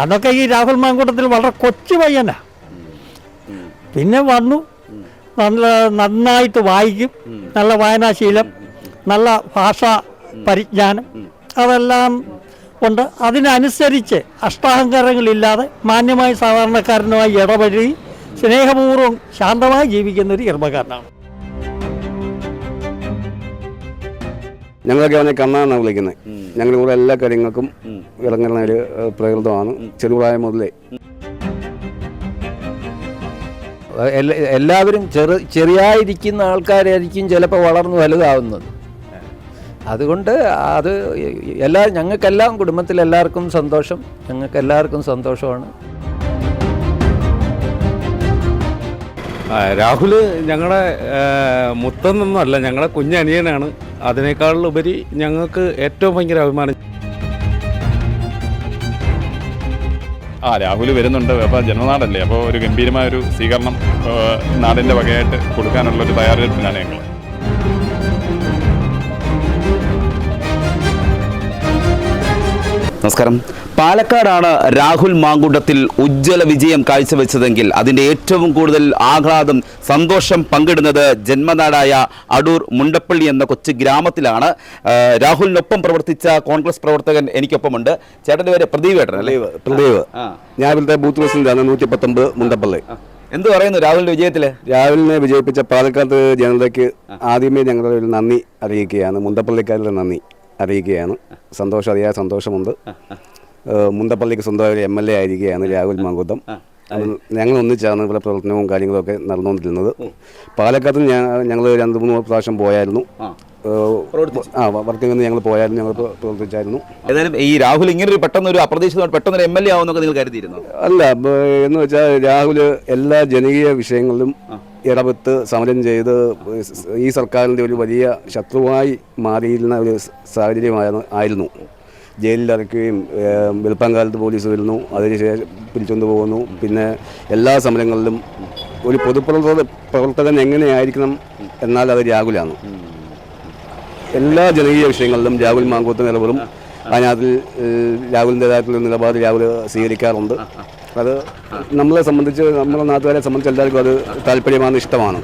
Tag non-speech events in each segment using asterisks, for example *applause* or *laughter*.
അന്നൊക്കെ ഈ രാഹുൽ മാങ്കൂട്ടത്തിൽ വളരെ കൊച്ചു പയ്യനാ. പിന്നെ വന്നു. നല്ല നന്നായിട്ട് വായിക്കും. നല്ല വായനാശീലം. നല്ല ഭാഷാ പരിജ്ഞാനം. അതെല്ലാം ഉണ്ട്. അതിനനുസരിച്ച് അഷ്ടാഹങ്കാരങ്ങളില്ലാതെ മാന്യമായി സാധാരണക്കാരനുമായി ഇടപഴകി സ്നേഹപൂർവം ശാന്തമായി ജീവിക്കുന്ന ഒരു ചെറുപ്പക്കാരനാണ് ഞങ്ങളൊക്കെ അവനെ കണ്ണാന്നാണ് വിളിക്കുന്നത് ഞങ്ങളുടെ കൂടെ എല്ലാ കാര്യങ്ങൾക്കും ഇറങ്ങുന്ന ഒരു പ്രകൃതമാണ്. ചെറുപ്രായം മുതലേ. എല്ലാ- എല്ലാവരും ചെറു ചെറിയായിരിക്കുന്ന ആൾക്കാരായിരിക്കും ചിലപ്പോൾ വളർന്നു വലുതാവുന്നത്. അതുകൊണ്ട് അത് എല്ലാ ഞങ്ങൾക്കെല്ലാം കുടുംബത്തിലെല്ലാവർക്കും സന്തോഷം. ഞങ്ങൾക്കെല്ലാവർക്കും സന്തോഷമാണ്. ആ, രാഹുൽ ഞങ്ങളുടെ മുത്തെന്നൊന്നുമല്ല ഞങ്ങളുടെ കുഞ്ഞനിയനാണ്. അതിനേക്കാളുപരി ഞങ്ങൾക്ക് ഏറ്റവും ഭയങ്കര അഭിമാനം. ആ രാഹുൽ വരുന്നുണ്ട്. അപ്പോൾ ജന്മനാടല്ലേ? അപ്പോൾ ഒരു ഗംഭീരമായ ഒരു സ്വീകരണം നാടിന്റെ വകയായിട്ട് കൊടുക്കാനുള്ള ഒരു തയ്യാറെടുപ്പിലാണ് ഞങ്ങൾ നമസ്കാരം. പാലക്കാടാണ് രാഹുൽ മാങ്കുണ്ടത്തിൽ ഉജ്ജ്വല വിജയം കാഴ്ചവെച്ചതെങ്കിൽ അതിന്റെ ഏറ്റവും കൂടുതൽ ആഹ്ലാദം സന്തോഷം പങ്കിടുന്നത് ജന്മനാടായ അടൂർ മുണ്ടപ്പള്ളി എന്ന കൊച്ചു ഗ്രാമത്തിലാണ്. രാഹുലിനൊപ്പം പ്രവർത്തിച്ച കോൺഗ്രസ് പ്രവർത്തകൻ എനിക്കൊപ്പമുണ്ട്. ചേട്ടന്റെ പേര് പ്രദീപ് ഏട്ടൻ അല്ലേ പ്രദീപ്. ഞാൻ ഇവിടുത്തെ ബൂത്ത് പ്രസിഡന്റാണ് നൂറ്റി പത്തൊമ്പത് മുണ്ടപ്പള്ളി. എന്ത് പറയുന്നു രാഹുലിന്റെ വിജയത്തിൽ? രാഹുലിനെ വിജയിപ്പിച്ച പാലക്കാട് ജനതയ്ക്ക് ആദ്യമേ ഞങ്ങളുടെ ഒരു നന്ദി അറിയിക്കുകയാണ്. മുണ്ടപ്പള്ളിക്കാരുടെ നന്ദി അറിയിക്കുകയാണ്. സന്തോഷം അതിയായ സന്തോഷമുണ്ട്. മുണ്ടപ്പള്ളിക്ക് സ്വന്തമായ ഒരു എം എൽ എ ആയിരിക്കുകയാണ് രാഹുൽ മാങ്കുത്തം ഞങ്ങൾ ഒന്നിച്ചാണ് ഇവിടെ പ്രവർത്തനവും കാര്യങ്ങളൊക്കെ നടന്നുകൊണ്ടിരുന്നത്. പാലക്കാട് ഞങ്ങൾ രണ്ട് മൂന്ന് പ്രാവശ്യം പോയായിരുന്നു. ആ. വർക്കിംഗ് ഞങ്ങൾ പോയായിരുന്നു ഞങ്ങൾ പ്ര- പ്രവർത്തിച്ചായിരുന്നു. ഏതായാലും ഈ രാഹുൽ ഇങ്ങനൊരു പെട്ടെന്ന് ഒരു അപ്രതീക്ഷിത പെട്ടെന്ന് ഒരു എം എൽ എ ആവുമെന്നൊക്കെ നിങ്ങൾ കരുതിയിരുന്നു? അല്ല എന്ന് വെച്ചാൽ രാഹുൽ എല്ലാ ജനകീയ വിഷയങ്ങളിലും ഇടപെട്ട് സമരം ചെയ്ത് ഈ സർക്കാരിന്റെ ഒരു വലിയ ശത്രുവായി മാറിയിരുന്ന ഒരു സാഹചര്യമായിരുന്നു ആയിരുന്നു. ഏഹ്, വെളുപ്പാങ്കാലത്ത് പോലീസ് വരുന്നു അതിനുശേഷം പിടിച്ചുകൊണ്ട് പോകുന്നു. പിന്നെ എല്ലാ സമരങ്ങളിലും ഒരു പൊതുപ്രവർത്തക പ്രവർത്തകൻ എങ്ങനെയായിരിക്കണം എന്നാൽ അത് രാഹുലാണ്. എല്ലാ ജനകീയ വിഷയങ്ങളിലും രാഹുൽ മാങ്കൂത്ത് നിലപെടും അതിനകത്ത് രാഹുലിന്റെ രാഹുലിന്റെതായിട്ടുള്ള നിലപാട് രാഹുൽ സ്വീകരിക്കാറുണ്ട്. അത് നമ്മളെ സംബന്ധിച്ച് നമ്മുടെ നാട്ടുകാരെ സംബന്ധിച്ച് എല്ലാവർക്കും അത് താല്പര്യമാണ് ഇഷ്ടമാണ്.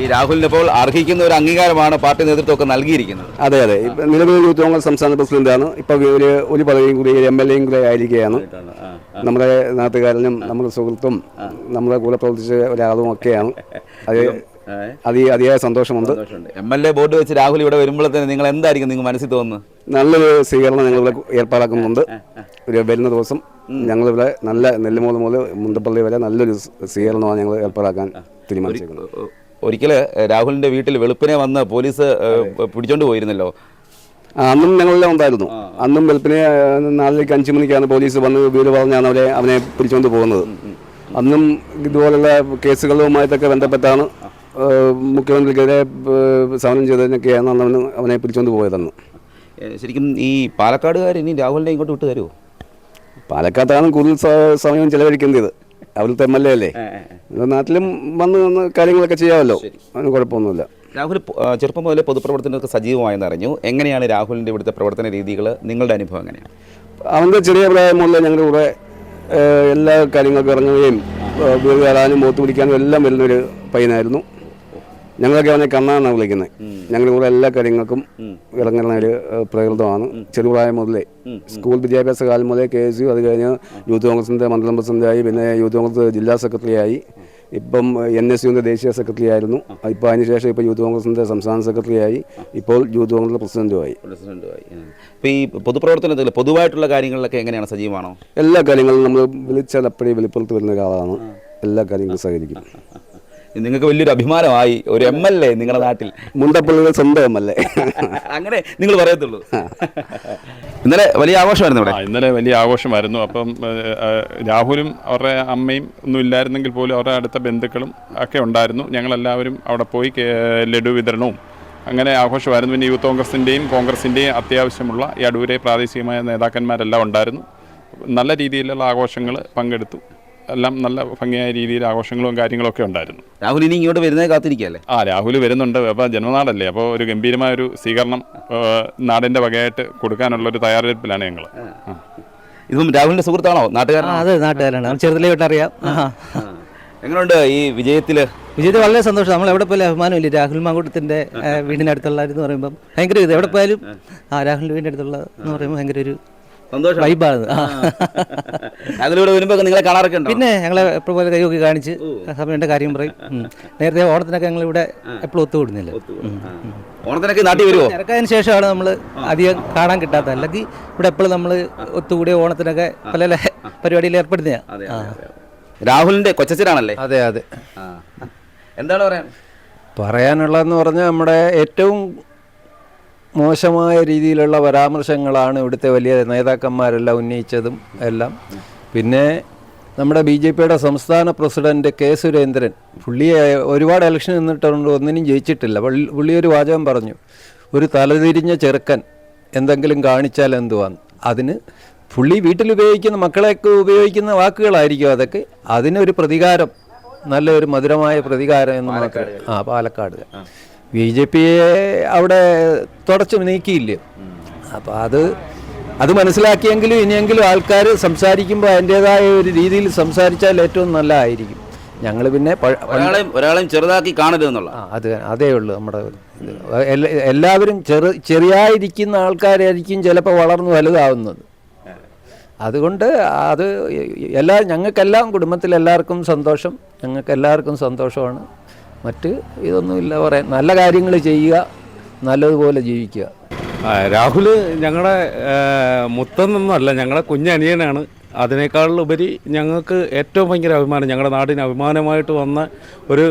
ഈ രാഹുലിന് ഇപ്പോൾ അർഹിക്കുന്ന ഒരു അംഗീകാരമാണ് പാർട്ടി നേതൃത്വമൊക്കെ നൽകിയിരിക്കുന്നത്. അതെ അതെ. നിലവിൽ യൂത്ത് കോൺഗ്രസ് സംസ്ഥാന പ്രസിഡന്റാണ്. ഇപ്പോൾ ഒരു ഒരു പദവിയും കൂടി എം എൽ എയും കൂടെ ആയിരിക്കുകയാണ്. നമ്മുടെ നാട്ടുകാരനും നമ്മുടെ സുഹൃത്തും നമ്മുടെ കൂടെ പ്രവർത്തിച്ച ഒരാളും ഒക്കെയാണ്. അത് അതി അതിയായ സന്തോഷമുണ്ട്. എം എൽ എ ബോർഡ് വെച്ച് രാഹുൽ ഇവിടെ വരുമ്പോഴത്തേന് നിങ്ങൾ എന്തായിരിക്കും നിങ്ങൾ മനസ്സിൽ തോന്നുന്നത്? നല്ലൊരു സ്വീകരണം ഞങ്ങൾ ഇവിടെ ഏർപ്പാടാക്കുന്നുണ്ട് ഒരു വരുന്ന ദിവസം ഞങ്ങളിവിടെ നല്ല നെല്ലുമൂല മുതൽ മുന്തപ്പള്ളി വരെ നല്ലൊരു സ്വീകരണമാണ് ഞങ്ങൾ ഏർപ്പാടാക്കാൻ തീരുമാനിച്ചിരിക്കുന്നത്. ഒരിക്കൽ രാഹുലിന്റെ വീട്ടിൽ വെളുപ്പിനെ വന്ന് പോലീസ് പിടിച്ചോണ്ട് പോയിരുന്നല്ലോ? അന്നും ഞങ്ങളെല്ലാം ഉണ്ടായിരുന്നു. അന്നും വെളുപ്പിനെ നാലരയ്ക്ക് അഞ്ച് മണിക്കാണ് പോലീസ് വന്ന് വീട് പറഞ്ഞാണ് അവരെ അവനെ പിടിച്ചുകൊണ്ട് പോകുന്നത്. അന്നും ഇതുപോലുള്ള കേസുകളുമായിട്ടൊക്കെ ബന്ധപ്പെട്ടാണ് മുഖ്യമന്ത്രിക്കെതിരെ സമരം ചെയ്തതിനൊക്കെയാണ് അന്ന് അവന് അവനെ പിടിച്ചുകൊണ്ട് പോയതെന്ന്. ശരിക്കും ഈ പാലക്കാടുകാർ ഇനി രാഹുലിനെ ഇങ്ങോട്ട് വിട്ടു തരുമോ പാലക്കാട്ടാണ് കൂടുതൽ സമയം ചെലവഴിക്കേണ്ടത് അവിടുത്തെ എം എൽ എ അല്ലേ നാട്ടിലും വന്ന് വന്ന് കാര്യങ്ങളൊക്കെ ചെയ്യാമല്ലോ. അതിന് കുഴപ്പമൊന്നുമില്ല. രാഹുൽ ചെറുപ്പം മുതലേ പൊതുപ്രവർത്തനമൊക്കെ സജീവമായെന്ന് അറിഞ്ഞു. എങ്ങനെയാണ് രാഹുലിന്റെ ഇവിടുത്തെ പ്രവർത്തന രീതികൾ നിങ്ങളുടെ അനുഭവം എങ്ങനെയാണ്? അവന്റെ ചെറിയ പ്രായം മുതലേ ഞങ്ങളുടെ കൂടെ എല്ലാ കാര്യങ്ങൾക്കും ഇറങ്ങുകയും വീട് കയറാനും മൂത്ത് പിടിക്കാനും എല്ലാം വരുന്നൊരു പയ്യനായിരുന്നു. ഞങ്ങളൊക്കെ അവനെ കണ്ണാന്നാണ് വിളിക്കുന്നത് ഞങ്ങളുടെ കൂടെ എല്ലാ കാര്യങ്ങൾക്കും ഇറങ്ങുന്ന ഒരു പ്രകൃതമാണ്. ചെറുപ്രായം മുതലേ. സ്കൂൾ വിദ്യാഭ്യാസ കാലം മുതലേ കെ എസ് യു അത് കഴിഞ്ഞ് യൂത്ത് കോൺഗ്രസിന്റെ മണ്ഡലം പ്രസിഡന്റായി പിന്നെ യൂത്ത് കോൺഗ്രസ് ജില്ലാ സെക്രട്ടറി ആയി ഇപ്പം എൻ എസ് യുവിന്റെ ദേശീയ സെക്രട്ടറി ആയിരുന്നു ഇപ്പോൾ അതിനുശേഷം ഇപ്പോൾ യൂത്ത് കോൺഗ്രസിന്റെ സംസ്ഥാന സെക്രട്ടറി ആയി ഇപ്പോൾ യൂത്ത് കോൺഗ്രസ് പ്രസിഡന്റുമായി. ഇപ്പൊ ഈ പൊതുപ്രവർത്തനത്തിൽ പൊതുവായിട്ടുള്ള കാര്യങ്ങളിലൊക്കെ എങ്ങനെയാണ് സജീവമാണോ? എല്ലാ കാര്യങ്ങളും നമ്മൾ വിളിച്ചാൽ അപ്പോഴേ വെളിപ്പുറത്ത് വരുന്ന ഒരാളാണ്. എല്ലാ കാര്യങ്ങളും സഹകരിക്കും. *laughs* നിങ്ങൾക്ക് വലിയൊരു അഭിമാനമായി ഒരു എം എൽ എ നിങ്ങളുടെ നാട്ടിൽ. മുണ്ടപ്പള്ളിയുടെ സ്വന്തം എം എൽ എ. അങ്ങനെ നിങ്ങൾ പറയത്തുള്ളൂ. ഇന്നലെ വലിയ ആഘോഷമായിരുന്നു ഇവിടെ. ഇന്നലെ വലിയ ആഘോഷമായിരുന്നു. അപ്പം രാഹുലും അവരുടെ അമ്മയും ഒന്നും ഇല്ലായിരുന്നെങ്കിൽ പോലും അവരുടെ അടുത്ത ബന്ധുക്കളും ഒക്കെ ഉണ്ടായിരുന്നു. ഞങ്ങളെല്ലാവരും അവിടെ പോയി ലഡു വിതരണവും അങ്ങനെ ആഘോഷമായിരുന്നു. പിന്നെ യൂത്ത് കോൺഗ്രസിന്റെയും കോൺഗ്രസിന്റെയും അത്യാവശ്യമുള്ള ഈ അടൂരെ പ്രാദേശികമായ നേതാക്കന്മാരെല്ലാം ഉണ്ടായിരുന്നു. നല്ല രീതിയിലുള്ള ആഘോഷങ്ങൾ പങ്കെടുത്തു. എല്ലാം നല്ല ഭംഗിയായ രീതിയിൽ ആഘോഷങ്ങളും കാര്യങ്ങളൊക്കെ ഉണ്ടായിരുന്നു. രാഹുൽ ഇനി ഇങ്ങോട്ട് വരുന്നേ കാത്തിരിക്കുകയല്ലേ? ആ രാഹുൽ വരുന്നുണ്ട്. അപ്പോൾ ജന്മനാടല്ലേ. അപ്പോൾ ഒരു ഗംഭീരമായ ഒരു സ്വീകരണം നാടിന്റെ വകയായിട്ട് കൊടുക്കാനുള്ള ഒരു തയ്യാറെടുപ്പിലാണ് ഞങ്ങൾ ഇതും രാഹുലിന്റെ സുഹൃത്താണോ? നാട്ടുകാരനാണ്? അതെ നാട്ടുകാരാണ് ചെറുതിലേ വിട്ടറിയാം എങ്ങനെയുണ്ട് ഈ വിജയത്തിൽ വിജയത്തിൽ വളരെ സന്തോഷം. നമ്മൾ എവിടെ പോയാലും അഭിമാനമില്ല? രാഹുൽ മാങ്കൂട്ടത്തിന്റെ വീടിനടുത്തുള്ള എന്ന് പറയുമ്പം ഭയങ്കര ഇത്. എവിടെ പോയാലും ആ രാഹുലിന്റെ വീടിന്റെ അടുത്തുള്ള എന്ന് പറയുമ്പോൾ ഭയങ്കര ഒരു സന്തോഷം. വൈബാണ്. ഇവിടെ *laughs* വരുമ്പോ നിങ്ങളെ കാണാറൊക്കെ ഉണ്ടോ? പിന്നെ ഞങ്ങളെ എപ്പോഴും പോലെ കൈയൊക്കെ കാണിച്ച് സമയത്തിന്റെ കാര്യം പറയും. നേരത്തെ ഓണത്തിനൊക്കെ ഞങ്ങൾ ഇവിടെ എപ്പോഴും ഒത്തുകൂടുന്നില്ല ഓണത്തിനൊക്കെ നാട്ടിൽ വരുമോ ഇറക്കാതിന് ശേഷമാണ് നമ്മൾ അധികം കാണാൻ കിട്ടാത്ത അല്ലെങ്കിൽ ഇവിടെ എപ്പോഴും നമ്മൾ ഒത്തുകൂടിയ ഓണത്തിനൊക്കെ പല പല പരിപാടിയിൽ ഏർപ്പെടുന്ന രാഹുലിന്റെ കൊച്ചച്ഛനാണല്ലേ? അതെ അതെ. എന്താണ് പറയാൻ? പറയാനുള്ളതെന്ന് പറഞ്ഞാൽ നമ്മുടെ ഏറ്റവും മോശമായ രീതിയിലുള്ള പരാമർശങ്ങളാണ് ഇവിടുത്തെ വലിയ നേതാക്കന്മാരെല്ലാം ഉന്നയിച്ചതും എല്ലാം. പിന്നെ നമ്മുടെ ബി ജെ പിയുടെ സംസ്ഥാന പ്രസിഡന്റ് കെ സുരേന്ദ്രൻ പുള്ളിയെ ഒരുപാട് ഇലക്ഷൻ നിന്നിട്ടുണ്ട് ഒന്നിനും ജയിച്ചിട്ടില്ല. പുള്ളി പുള്ളി ഒരു വാചകം പറഞ്ഞു ഒരു തലതിരിഞ്ഞ ചെറുക്കൻ എന്തെങ്കിലും കാണിച്ചാൽ എന്തുവാന്ന്? അതിന് പുള്ളി വീട്ടിൽ ഉപയോഗിക്കുന്ന മക്കളെയൊക്കെ ഉപയോഗിക്കുന്ന വാക്കുകളായിരിക്കും അതൊക്കെ. അതിനൊരു പ്രതികാരം നല്ലൊരു മധുരമായ പ്രതികാരം എന്ന് മാത്രം. ആ പാലക്കാട് ബി ജെ പിയെ അവിടെ തുടച്ചു നീക്കിയില്ല? അപ്പോൾ അത് അത് മനസ്സിലാക്കിയെങ്കിലും ഇനിയെങ്കിലും ആൾക്കാർ സംസാരിക്കുമ്പോൾ അതിന്റെതായ ഒരു രീതിയിൽ സംസാരിച്ചാൽ ഏറ്റവും നല്ലതായിരിക്കും. ഞങ്ങൾ പിന്നെ ഒരാളെയും ചെറുതാക്കി കാണരുതെന്നുള്ള അത് അതേ ഉള്ളൂ നമ്മുടെ എല്ലാവരും ചെറു ചെറിയായിരിക്കുന്ന ആൾക്കാരായിരിക്കും ചിലപ്പോൾ വളർന്നു വലുതാവുന്നത്. അതുകൊണ്ട് അത് എല്ലാ ഞങ്ങൾക്കെല്ലാം കുടുംബത്തിലെല്ലാവർക്കും സന്തോഷം. ഞങ്ങൾക്ക് എല്ലാവർക്കും സന്തോഷമാണ്. മറ്റ് ഇതൊന്നുമില്ല. പറയാൻ നല്ല കാര്യങ്ങൾ ചെയ്യുക നല്ലതുപോലെ ജീവിക്കുക. രാഹുൽ ഞങ്ങളുടെ മുത്തെന്നൊന്നുമല്ല ഞങ്ങളുടെ കുഞ്ഞനിയനാണ്. അതിനേക്കാളുപരി ഞങ്ങൾക്ക് ഏറ്റവും ഭയങ്കര അഭിമാനം ഞങ്ങളുടെ നാടിന് അഭിമാനമായിട്ട് വന്ന ഒരു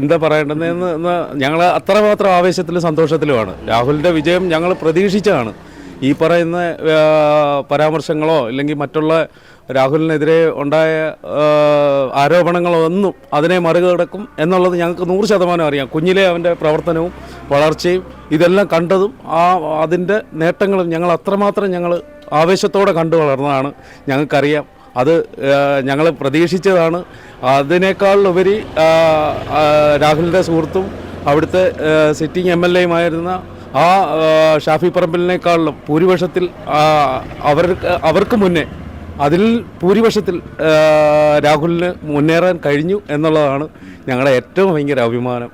എന്താ പറയേണ്ടതെന്ന് ഞങ്ങൾ അത്രമാത്രം ആവേശത്തിലും സന്തോഷത്തിലുമാണ്. രാഹുലിന്റെ വിജയം ഞങ്ങൾ പ്രതീക്ഷിച്ചതാണ്. ഈ പറയുന്ന പരാമർശങ്ങളോ അല്ലെങ്കിൽ മറ്റുള്ള രാഹുലിനെതിരെ ഉണ്ടായ ആരോപണങ്ങളോ ഒന്നും അതിനെ മറികടക്കും എന്നുള്ളത് ഞങ്ങൾക്ക് നൂറ് ശതമാനം അറിയാം. കുഞ്ഞിലെ അവന്റെ പ്രവർത്തനവും വളർച്ചയും ഇതെല്ലാം കണ്ടതും ആ അതിന്റെ നേട്ടങ്ങളും ഞങ്ങൾ അത്രമാത്രം ഞങ്ങൾ ആവേശത്തോടെ കണ്ടു വളർന്നതാണ് ഞങ്ങൾക്കറിയാം. അത് ഞങ്ങൾ പ്രതീക്ഷിച്ചതാണ്. അതിനേക്കാളുപരി രാഹുലിന്റെ സുഹൃത്തും അവിടുത്തെ സിറ്റിംഗ് എം എൽ എയുമായിരുന്ന ആ ഷാഫി പറമ്പിലിനേക്കാളും ഭൂരിപക്ഷത്തിൽ അവർ അവർക്ക് അവർക്ക് മുന്നേ അതിൽ ഭൂരിപക്ഷത്തിൽ രാഹുലിന് മുന്നേറാൻ കഴിഞ്ഞു എന്നുള്ളതാണ് ഞങ്ങളുടെ ഏറ്റവും ഭയങ്കര അഭിമാനം.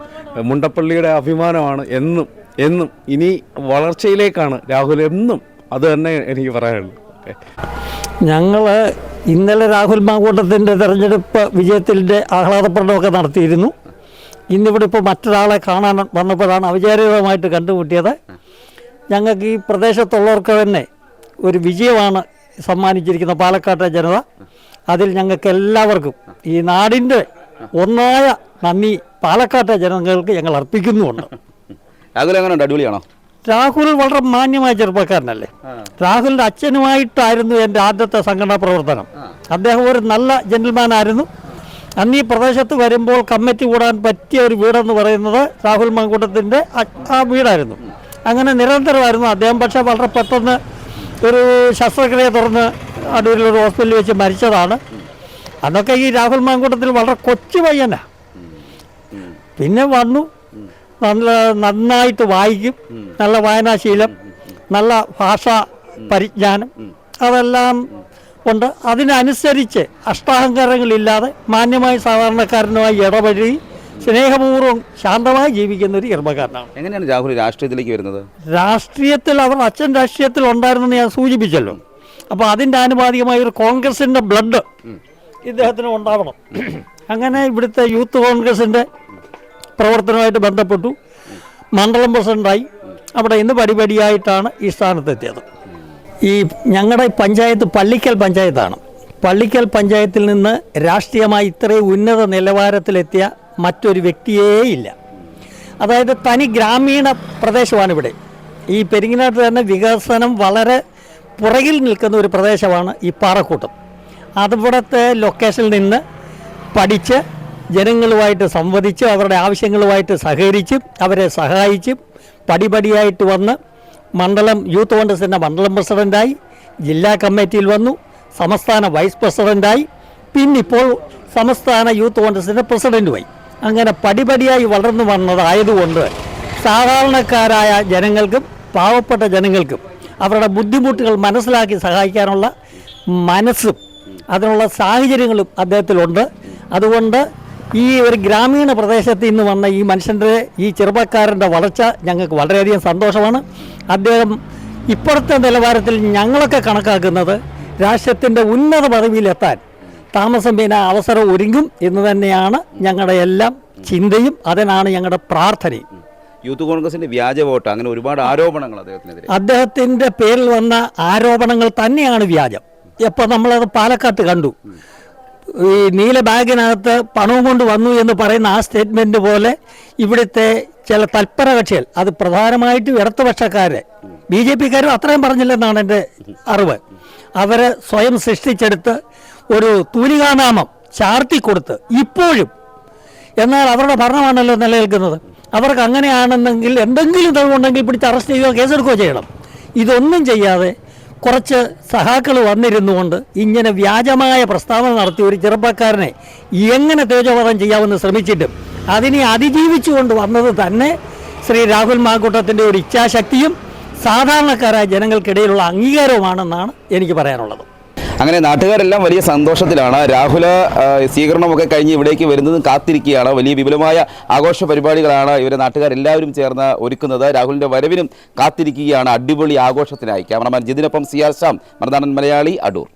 മുണ്ടപ്പള്ളിയുടെ അഭിമാനമാണ് എന്നും എന്നും ഇനി വളർച്ചയിലേക്കാണ് രാഹുൽ എന്നും അത് തന്നെ എനിക്ക് പറയാനുള്ളൂ ഞങ്ങൾ ഇന്നലെ രാഹുൽ മാങ്കൂട്ടത്തിന്റെ തെരഞ്ഞെടുപ്പ് വിജയത്തിന്റെ ആഹ്ലാദപ്രകടനമൊക്കെ നടത്തിയിരുന്നു. ഇന്നിവിടെ ഇപ്പോൾ മറ്റൊരാളെ കാണാൻ വന്നപ്പോഴാണ് ഔചാരികമായിട്ട് കണ്ടുമുട്ടിയത്. ഞങ്ങൾക്ക് ഈ പ്രദേശത്തുള്ളവർക്ക് തന്നെ ഒരു വിജയമാണ് സമ്മാനിച്ചിരിക്കുന്ന പാലക്കാട്ടെ ജനത. അതിൽ ഞങ്ങൾക്ക് എല്ലാവർക്കും ഈ നാടിന്റെ ഒന്നായ നന്ദി പാലക്കാട്ടെ ജനങ്ങൾക്ക് ഞങ്ങൾ അർപ്പിക്കുന്നുമുണ്ട്. രാഹുൽ എങ്ങനെയുണ്ട്? അടിപൊളിയാണോ? രാഹുൽ വളരെ മാന്യമായ ചെറുപ്പക്കാരനല്ലേ? രാഹുലിന്റെ അച്ഛനുമായിട്ടായിരുന്നു എന്റെ ആദ്യത്തെ സംഘടനാ പ്രവർത്തനം. അദ്ദേഹം ഒരു നല്ല ജെന്റിൽമാൻ ആയിരുന്നു. അന്ന് ഈ പ്രദേശത്ത് വരുമ്പോൾ കമ്മിറ്റി കൂടാൻ പറ്റിയ ഒരു വീടെന്ന് പറയുന്നത് രാഹുൽ മങ്കൂട്ടത്തിന്റെ ആ വീടായിരുന്നു. അങ്ങനെ നിരന്തരമായിരുന്നു അദ്ദേഹം പക്ഷേ വളരെ പെട്ടെന്ന് ഒരു ശസ്ത്രക്രിയ തുറന്ന് അടൂരിലൊരു ഹോസ്പിറ്റലിൽ വെച്ച് മരിച്ചതാണ്. അന്നൊക്കെ ഈ രാഹുൽ മാങ്കൂട്ടത്തിൽ വളരെ കൊച്ചു പയ്യനാ. പിന്നെ വന്നു. നല്ല നന്നായിട്ട് വായിക്കും. നല്ല വായനാശീലം. നല്ല ഭാഷ പരിജ്ഞാനം. അതെല്ലാം ഉണ്ട്. അതിനനുസരിച്ച് അഷ്ടാഹങ്കാരങ്ങളില്ലാതെ മാന്യമായി സാധാരണക്കാരനുമായി ഇടപഴകി സ്നേഹപൂർവം ശാന്തമായി ജീവിക്കുന്ന ഒരു ചെറുപ്പക്കാരനാണ് എങ്ങനെയാണ് രാഹുൽ രാഷ്ട്രീയത്തിലേക്ക് വരുന്നത്? രാഷ്ട്രീയത്തിൽ അവർ അച്ഛൻ രാഷ്ട്രീയത്തിൽ ഉണ്ടായിരുന്നെന്ന് ഞാൻ സൂചിപ്പിച്ചല്ലോ. അപ്പോൾ അതിന്റെ ആനുപാതികമായ ഒരു കോൺഗ്രസിന്റെ ബ്ലഡ് ഇദ്ദേഹത്തിന് ഉണ്ടാവണം. അങ്ങനെ ഇവിടുത്തെ യൂത്ത് കോൺഗ്രസിന്റെ പ്രവർത്തനമായിട്ട് ബന്ധപ്പെട്ടു. മണ്ഡലം പ്രസിഡന്റായി അവിടെ ഇന്ന് പടിപടിയായിട്ടാണ് ഈ സ്ഥാനത്തെത്തിയത്. ഈ ഞങ്ങളുടെ പഞ്ചായത്ത് പള്ളിക്കൽ പഞ്ചായത്താണ്. പള്ളിക്കൽ പഞ്ചായത്തിൽ നിന്ന് രാഷ്ട്രീയമായി ഇത്രയും ഉന്നത നിലവാരത്തിലെത്തിയ മറ്റൊരു വ്യക്തിയേ ഇല്ല അതായത് തനി ഗ്രാമീണ പ്രദേശമാണ് ഇവിടെ. ഈ പെരിങ്ങനാട്ട് തന്നെ വികസനം വളരെ പുറകിൽ നിൽക്കുന്ന ഒരു പ്രദേശമാണ് ഈ പാറക്കൂട്ടം. അതിവിടുത്തെ ലൊക്കേഷനിൽ നിന്ന് പഠിച്ച് ജനങ്ങളുമായിട്ട് സംവദിച്ച് അവരുടെ ആവശ്യങ്ങളുമായിട്ട് സഹകരിച്ചും അവരെ സഹായിച്ചും പടിപടിയായിട്ട് വന്ന് മണ്ഡലം യൂത്ത് കോൺഗ്രസിന്റെ മണ്ഡലം പ്രസിഡന്റായി ജില്ലാ കമ്മിറ്റിയിൽ വന്നു സംസ്ഥാന വൈസ് പ്രസിഡന്റായി പിന്നിപ്പോൾ സംസ്ഥാന യൂത്ത് കോൺഗ്രസിന്റെ പ്രസിഡന്റുമായി അങ്ങനെ പടിപടിയായി വളർന്നു വന്നതായതുകൊണ്ട് സാധാരണക്കാരായ ജനങ്ങൾക്കും പാവപ്പെട്ട ജനങ്ങൾക്കും അവരുടെ ബുദ്ധിമുട്ടുകൾ മനസ്സിലാക്കി സഹായിക്കാനുള്ള മനസ്സും അതിനുള്ള സാഹചര്യങ്ങളും അദ്ദേഹത്തിലുണ്ട്. അതുകൊണ്ട് ഈ ഒരു ഗ്രാമീണ പ്രദേശത്ത് ഇന്ന് വന്ന ഈ മനുഷ്യന്റെ ഈ ചെറുപ്പക്കാരന്റെ വളർച്ച ഞങ്ങൾക്ക് വളരെയധികം സന്തോഷമാണ്. അദ്ദേഹം ഇപ്പോഴത്തെ നിലവാരത്തിൽ ഞങ്ങളൊക്കെ കണക്കാക്കുന്നത് രാഷ്ട്രത്തിന്റെ ഉന്നത പദവിയിലെത്താൻ താമസം പിന്നെ അവസരം ഒരുങ്ങും എന്ന് തന്നെയാണ് ഞങ്ങളുടെ എല്ലാം ചിന്തയും അതിനാണ് ഞങ്ങളുടെ പ്രാർത്ഥനയും. യൂത്ത് കോൺഗ്രസിന്റെ വ്യാജ വോട്ട് അങ്ങനെ ഒരുപാട് ആരോപണങ്ങൾ അദ്ദേഹത്തിനെതിരെ. അദ്ദേഹത്തിന്റെ പേരിൽ വന്ന ആരോപണങ്ങൾ തന്നെയാണ് വ്യാജം. ഇപ്പോൾ നമ്മളത് പാലക്കാട്ട് കണ്ടു. ഈ നീല ബാഗിനകത്ത് പണവും കൊണ്ട് വന്നു എന്ന് പറയുന്ന ആ സ്റ്റേറ്റ്മെന്റ് പോലെ ഇവിടുത്തെ ചില തൽപര കക്ഷികൾ അത് പ്രധാനമായിട്ടും ഇടതുപക്ഷക്കാരെ ബി ജെ പിക്കാരും അത്രയും പറഞ്ഞില്ലെന്നാണ് എന്റെ അറിവ്. അവരെ സ്വയം സൃഷ്ടിച്ചെടുത്ത് ഒരു തൂലികാനാമം ചാർത്തി കൊടുത്ത് ഇപ്പോഴും എന്നാൽ അവരുടെ ഭരണമാണല്ലോ നിലനിൽക്കുന്നത്. അവർക്ക് അങ്ങനെയാണെന്നെങ്കിൽ എന്തെങ്കിലും തെളിവുണ്ടെങ്കിൽ പിടിച്ച് അറസ്റ്റ് ചെയ്യുകയോ കേസെടുക്കുകയോ ചെയ്യണം. ഇതൊന്നും ചെയ്യാതെ കുറച്ച് സഹാക്കൾ വന്നിരുന്നു കൊണ്ട് ഇങ്ങനെ വ്യാജമായ പ്രസ്താവന നടത്തി ഒരു ചെറുപ്പക്കാരനെ എങ്ങനെ തേജോവധം ചെയ്യാമെന്ന് ശ്രമിച്ചിട്ടും അതിനെ അതിജീവിച്ചുകൊണ്ട് വന്നത് തന്നെ ശ്രീ രാഹുൽ മാങ്കൂട്ടത്തിന്റെ ഒരു ഇച്ഛാശക്തിയും സാധാരണക്കാരായ ജനങ്ങൾക്കിടയിലുള്ള അംഗീകാരവുമാണെന്നാണ് എനിക്ക് പറയാനുള്ളത്. അങ്ങനെ നാട്ടുകാരെല്ലാം വലിയ സന്തോഷത്തിലാണ്. രാഹുല സ്വീകരണമൊക്കെ കഴിഞ്ഞ് ഇവിടേക്ക് വരുന്നത് കാത്തിരിക്കുകയാണ്. വലിയ വിപുലമായ ആഘോഷ പരിപാടികളാണ് ഇവരെ നാട്ടുകാരെല്ലാവരും ചേർന്ന് ഒരുക്കുന്നത്. രാഹുലിന്റെ വരവിനും കാത്തിരിക്കുകയാണ്. അടിപൊളി ആഘോഷത്തിനായി. ക്യാമറമാൻ ജിതിനൊപ്പം സിയാർ ശ്യാം മറുനാടൻ മലയാളി അടൂർ.